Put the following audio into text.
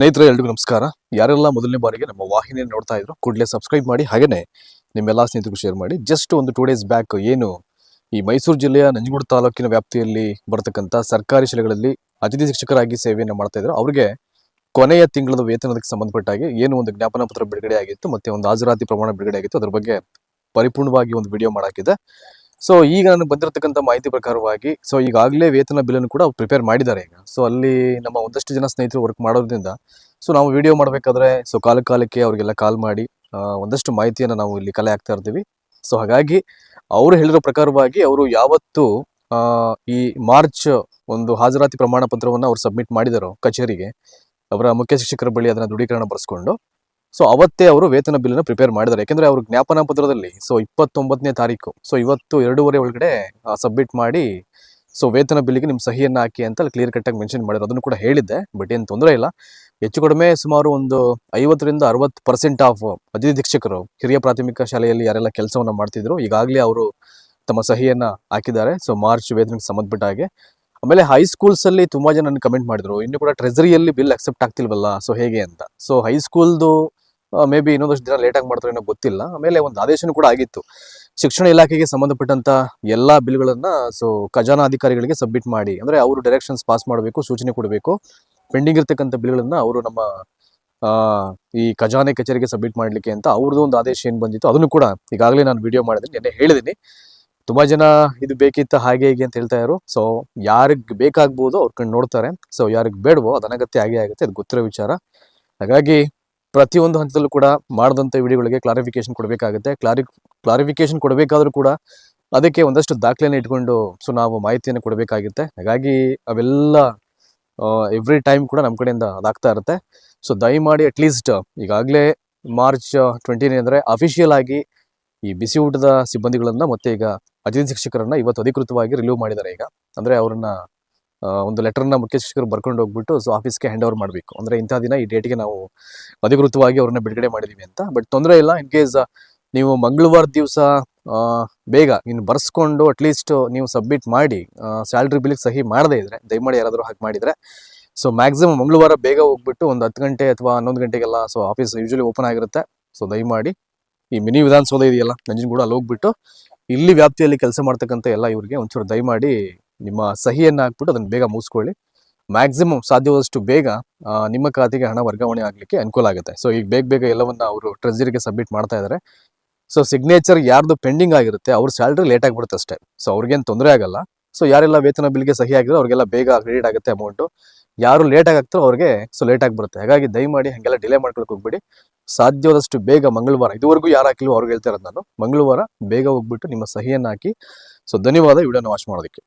ಸ್ನೇಹಿತರೆ, ಎಲ್ರಿಗೂ ನಮಸ್ಕಾರ. ಯಾರೆಲ್ಲ ಮೊದಲನೇ ಬಾರಿಗೆ ನಮ್ಮ ವಾಹಿನಿಯನ್ನು ನೋಡ್ತಾ ಇದ್ರು ಕೂಡಲೇ ಸಬ್ಸ್ಕ್ರೈಬ್ ಮಾಡಿ. ಹಾಗೇನೆ ನಿಮ್ಮೆಲ್ಲ ಸ್ನೇಹಿತರಿಗೂ ಶೇರ್ ಮಾಡಿ. ಜಸ್ಟ್ ಒಂದು ಟೂ ಡೇಸ್ ಬ್ಯಾಕ್ ಏನು ಈ ಮೈಸೂರು ಜಿಲ್ಲೆಯ ನಂಜನಗೂಡು ತಾಲೂಕಿನ ವ್ಯಾಪ್ತಿಯಲ್ಲಿ ಬರತಕ್ಕಂಥ ಸರ್ಕಾರಿ ಶಾಲೆಗಳಲ್ಲಿ ಅತಿಥಿ ಶಿಕ್ಷಕರಾಗಿ ಸೇವೆಯನ್ನು ಮಾಡ್ತಾ ಇದ್ರು. ಅವರಿಗೆ ಕೊನೆಯ ತಿಂಗಳದ ವೇತನದಕ್ಕೆ ಸಂಬಂಧಪಟ್ಟಾಗಿ ಏನು ಒಂದು ಜ್ಞಾಪನ ಪತ್ರ ಬಿಡುಗಡೆ ಆಗಿತ್ತು, ಮತ್ತೆ ಒಂದು ಹಾಜರಾತಿ ಪ್ರಮಾಣ ಬಿಡುಗಡೆ ಆಗಿತ್ತು. ಅದ್ರ ಬಗ್ಗೆ ಪರಿಪೂರ್ಣವಾಗಿ ಒಂದು ವಿಡಿಯೋ ಮಾಡಾಕಿದೆ ಸೊ ಈಗ ನನಗೆ ಬಂದಿರತಕ್ಕಂಥ ಮಾಹಿತಿ ಪ್ರಕಾರವಾಗಿ ಸೊ ಈಗಾಗಲೇ ವೇತನ ಬಿಲ್ಲನ್ನು ಕೂಡ ಪ್ರಿಪೇರ್ ಮಾಡಿದ್ದಾರೆ ಈಗ. ಸೊ ಅಲ್ಲಿ ನಮ್ಮ ಒಂದಷ್ಟು ಜನ ಸ್ನೇಹಿತರು ವರ್ಕ್ ಮಾಡೋದ್ರಿಂದ ಸೊ ನಾವು ವಿಡಿಯೋ ಮಾಡಬೇಕಾದ್ರೆ ಸೊ ಕಾಲ ಕಾಲಕ್ಕೆ ಅವರಿಗೆಲ್ಲ ಕಾಲ್ ಮಾಡಿ ಒಂದಷ್ಟು ಮಾಹಿತಿಯನ್ನು ನಾವು ಇಲ್ಲಿ ಕಲೆ ಹಾಕ್ತಾ ಇರ್ತೀವಿ. ಸೊ ಹಾಗಾಗಿ ಅವರು ಹೇಳಿರೋ ಪ್ರಕಾರವಾಗಿ ಅವರು ಯಾವತ್ತು ಈ ಮಾರ್ಚ್ ಒಂದು ಹಾಜರಾತಿ ಪ್ರಮಾಣ ಪತ್ರವನ್ನು ಅವ್ರು ಸಬ್ಮಿಟ್ ಮಾಡಿದರು ಕಚೇರಿಗೆ, ಅವರ ಮುಖ್ಯ ಶಿಕ್ಷಕರ ಬಳಿ ಅದನ್ನು ದೃಢೀಕರಣ ಬರೆಸ್ಕೊಂಡು ಸೊ ಅವತ್ತೇ ಅವರು ವೇತನ ಬಿಲ್ ಪ್ರಿಪೇರ್ ಮಾಡಿದ್ದಾರೆ. ಯಾಕಂದ್ರೆ ಅವರು ಜ್ಞಾಪನ ಪತ್ರದಲ್ಲಿ ಸೊ ಇಪ್ಪತ್ತೊಂಬತ್ತನೇ ತಾರೀಕು ಸೊ ಇವತ್ತು ಎರಡೂವರೆ ಒಳಗಡೆ ಸಬ್ಮಿಟ್ ಮಾಡಿ ಸೊ ವೇತನ ಬಿಲ್ಗೆ ನಿಮ್ಮ ಸಹಿಯನ್ನ ಹಾಕಿ ಅಂತ ಕ್ಲಿಯರ್ ಕಟ್ ಆಗಿ ಮೆನ್ಷನ್ ಮಾಡಿದ್ರು ಅದನ್ನು ಕೂಡ ಹೇಳಿದ್ದೆ ಬಟ್ ಏನು ತೊಂದರೆ ಇಲ್ಲ. ಹೆಚ್ಚು ಕಡಿಮೆ ಸುಮಾರು ಒಂದು ಐವತ್ತರಿಂದ ಅರವತ್ತು ಪರ್ಸೆಂಟ್ ಆಫ್ ಅತಿಥಿ ಶಿಕ್ಷಕರು ಹಿರಿಯ ಪ್ರಾಥಮಿಕ ಶಾಲೆಯಲ್ಲಿ ಯಾರೆಲ್ಲ ಕೆಲಸವನ್ನ ಮಾಡ್ತಿದ್ರು, ಈಗಾಗಲೇ ಅವರು ತಮ್ಮ ಸಹಿಯನ್ನ ಹಾಕಿದ್ದಾರೆ. ಸೊ ಮಾರ್ಚ್ ವೇತನಕ್ಕೆ ಸಂಬಂಧಪಟ್ಟ ಹಾಗೆ. ಆಮೇಲೆ ಹೈಸ್ಕೂಲ್ಸ್ ಅಲ್ಲಿ ತುಂಬಾ ಜನ ಕಮೆಂಟ್ ಮಾಡಿದ್ರು. ಇನ್ನು ಕೂಡ ಟ್ರೆಸರಿಯಲ್ಲಿ ಬಿಲ್ ಅಕ್ಸೆಪ್ಟ್ ಆಗ್ತಿಲ್ವಲ್ಲ ಸೊ ಹೇಗೆ ಅಂತ. ಸೊ ಹೈಸ್ಕೂಲ್ದು ಮೇ ಬಿ ಇನ್ನೊಂದಷ್ಟು ದಿನ ಲೇಟ್ ಆಗಿ ಮಾಡ್ತಾರೆ ಏನೋ ಗೊತ್ತಿಲ್ಲ. ಆಮೇಲೆ ಒಂದು ಆದೇಶನೂ ಕೂಡ ಆಗಿತ್ತು. ಶಿಕ್ಷಣ ಇಲಾಖೆಗೆ ಸಂಬಂಧಪಟ್ಟಂತ ಎಲ್ಲಾ ಬಿಲ್ಗಳನ್ನ ಸೊ ಖಜಾನಾ ಅಧಿಕಾರಿಗಳಿಗೆ ಸಬ್ಮಿಟ್ ಮಾಡಿ. ಅಂದ್ರೆ ಅವರು ಡೈರೆಕ್ಷನ್ಸ್ ಪಾಸ್ ಮಾಡಬೇಕು, ಸೂಚನೆ ಕೊಡಬೇಕು. ಪೆಂಡಿಂಗ್ ಇರ್ತಕ್ಕಂಥ ಬಿಲ್ಗಳನ್ನ ಅವರು ನಮ್ಮ ಈ ಖಜಾನೆ ಕಚೇರಿಗೆ ಸಬ್ಮಿಟ್ ಮಾಡ್ಲಿಕ್ಕೆ ಅಂತ ಅವ್ರದ್ದು ಒಂದು ಆದೇಶ ಏನ್ ಬಂದಿತ್ತು ಅದನ್ನು ಕೂಡ ಈಗಾಗಲೇ ನಾನು ವಿಡಿಯೋ ಮಾಡಿದ್ದೀನಿ, ನಿನ್ನೆ ಹೇಳಿದ್ದೀನಿ. ತುಂಬಾ ಜನ ಇದು ಬೇಕಿತ್ತು ಹಾಗೆ ಹೀಗೆ ಅಂತ ಹೇಳ್ತಾ ಇದ್ರು. ಸೊ ಯಾರಿಗ್ ಬೇಕಾಗ್ಬೋದು ಅವ್ರ ಕಣ್ಣು ನೋಡ್ತಾರೆ. ಸೊ ಯಾರಿಗ್ ಬೇಡವೋ ಅದನಗತ್ಯ ಅನಗತ್ಯ ಆಗೇ ಆಗುತ್ತೆ, ಅದು ಗೊತ್ತಿರೋ ವಿಚಾರ. ಹಾಗಾಗಿ ಪ್ರತಿಯೊಂದು ಹಂತದಲ್ಲೂ ಕೂಡ ಮಾಡಿದಂಥ ವಿಡಿಯೋಗಳಿಗೆ ಕ್ಲಾರಿಫಿಕೇಶನ್ ಕೊಡಬೇಕಾಗುತ್ತೆ. ಕ್ಲಾರಿ ಕ್ಲಾರಿಫಿಕೇಶನ್ ಕೊಡಬೇಕಾದ್ರೂ ಕೂಡ ಅದಕ್ಕೆ ಒಂದಷ್ಟು ದಾಖಲೆಯನ್ನು ಇಟ್ಕೊಂಡು ಸೊ ನಾವು ಮಾಹಿತಿಯನ್ನು ಕೊಡಬೇಕಾಗುತ್ತೆ. ಹಾಗಾಗಿ ಅವೆಲ್ಲ ಎವ್ರಿ ಟೈಮ್ ಕೂಡ ನಮ್ಮ ಕಡೆಯಿಂದ ಅದಾಗ್ತಾ ಇರುತ್ತೆ. ಸೊ ದಯಮಾಡಿ ಅಟ್ಲೀಸ್ಟ್ ಈಗಾಗಲೇ ಮಾರ್ಚ್ ಟ್ವೆಂಟಿನೇ ಅಂದರೆ ಅಫಿಷಿಯಲ್ ಆಗಿ ಈ ಬಿಸಿ ಊಟದ ಸಿಬ್ಬಂದಿಗಳನ್ನು ಮತ್ತೆ ಈಗ ಅತಿಥಿ ಶಿಕ್ಷಕರನ್ನ ಇವತ್ತು ಅಧಿಕೃತವಾಗಿ ರಿಲೀವ್ ಮಾಡಿದ್ದಾರೆ ಈಗ. ಅಂದ್ರೆ ಅವ್ರನ್ನ ಒಂದು ಲೆಟರ್ನ ಮುಖ್ಯ ಶಿಕ್ಷಕರು ಬರ್ಕೊಂಡು ಹೋಗ್ಬಿಟ್ಟು ಸೊ ಆಫೀಸ್ಗೆ ಹ್ಯಾಂಡ್ ಓವರ್ ಮಾಡಬೇಕು. ಅಂದ್ರೆ ಇಂಥ ದಿನ ಈ ಡೇಟ್ಗೆ ನಾವು ಅಧಿಕೃತವಾಗಿ ಅವ್ರನ್ನ ಬಿಡುಗಡೆ ಮಾಡಿದೀವಿ ಅಂತ. ಬಟ್ ತೊಂದರೆ ಇಲ್ಲ ಇನ್ ಕೇಸ್ ನೀವು ಮಂಗಳವಾರ ದಿವಸ ಬೇಗ ಇನ್ನು ಬರ್ಸ್ಕೊಂಡು ಅಟ್ಲೀಸ್ಟ್ ನೀವು ಸಬ್ಮಿಟ್ ಮಾಡಿ ಸ್ಯಾಲ್ರಿ ಬಿಲ್ಗೆ ಸಹಿ ಮಾಡದೇ ಇದ್ರೆ, ದಯಮಾಡಿ ಯಾರಾದರೂ ಹಾಗೆ ಮಾಡಿದ್ರೆ. ಸೊ ಮ್ಯಾಕ್ಸಿಮಮ್ ಮಂಗಳವಾರ ಬೇಗ ಹೋಗ್ಬಿಟ್ಟು ಒಂದು ಹತ್ತು ಗಂಟೆ ಅಥವಾ ಹನ್ನೊಂದು ಗಂಟೆಗೆಲ್ಲ ಸೊ ಆಫೀಸ್ ಯೂಶಲಿ ಓಪನ್ ಆಗಿರುತ್ತೆ. ಸೊ ದಯಮಾಡಿ ಈ ಮಿನಿ ವಿಧಾನಸೌಧ ಇದೆಯಲ್ಲ, ನಂಜನಗೂಡ ಅಲ್ಲಿ ಹೋಗ್ಬಿಟ್ಟು ಇಲ್ಲಿ ವ್ಯಾಪ್ತಿಯಲ್ಲಿ ಕೆಲಸ ಮಾಡ್ತಕ್ಕಂಥ ಎಲ್ಲ ಇವರಿಗೆ ಒಂಚೂರು ದಯಮಾಡಿ ನಿಮ್ಮ ಸಹಿಯನ್ನ ಹಾಕ್ಬಿಟ್ಟು ಅದನ್ನ ಬೇಗ ಮುಗಿಸ್ಕೊಳ್ಳಿ. ಮ್ಯಾಕ್ಸಿಮಮ್ ಸಾಧ್ಯವಾದಷ್ಟು ಬೇಗ ನಿಮ್ಮ ಖಾತೆಗೆ ಹಣ ವರ್ಗಾವಣೆ ಆಗಲಿಕ್ಕೆ ಅನುಕೂಲ ಆಗುತ್ತೆ. ಸೊ ಈಗ ಬೇಗ ಬೇಗ ಎಲ್ಲವನ್ನು ಅವರು ಟ್ರೆಜರಿಗೆ ಸಬ್ಮಿಟ್ ಮಾಡ್ತಾ ಇದ್ದಾರೆ ಸೊ ಸಿಗ್ನೇಚರ್ ಯಾರ್ದು ಪೆಂಡಿಂಗ್ ಆಗಿರುತ್ತೆ, ಅವ್ರ ಸ್ಯಾಲ್ರಿ ಲೇಟ್ ಆಗಿಬಿಡುತ್ತೆ ಅಷ್ಟೇ. ಸೊ ಅವ್ರಿಗೇನು ತೊಂದರೆ ಆಗಲ್ಲ. ಸೊ ಯಾರೆಲ್ಲ ವೇತನ ಬಿಲ್ಗೆ ಸಹಿ ಆಗಿರೋ ಅವ್ರಿಗೆಲ್ಲ ಬೇಗ ಕ್ರೆಡಿಟ್ ಆಗುತ್ತೆ ಅಮೌಂಟು ಯಾರು ಲೇಟ್ ಆಗಿ ಆಗ್ತಾರೋ ಅವ್ರಿಗೆ ಸೊ ಲೇಟ್ ಆಗಿ ಬರುತ್ತೆ. ಹಾಗಾಗಿ ದಯಮಾಡಿ ಹಾಗೆಲ್ಲ ಡಿಲೇ ಮಾಡ್ಕೊಳಕ್ಕೆ ಹೋಗ್ಬಿಡಿ. ಸಾಧ್ಯವಾದಷ್ಟು ಬೇಗ ಮಂಗಳವಾರ, ಇದುವರೆಗೂ ಯಾರು ಹಾಕಿಲ್ವೋ ಅವ್ರಿಗೆ ಹೇಳ್ತಾ ಇರೋದು ನಾನು, ಮಂಗಳವಾರ ಬೇಗ ಹೋಗ್ಬಿಟ್ಟು ನಿಮ್ಮ ಸಹಿಯನ್ನು ಹಾಕಿ. ಸೊ ಧನ್ಯವಾದ. ವಿಡಿಯೋನ ವಾಚ್ ಮಾಡೋದಕ್ಕೆ.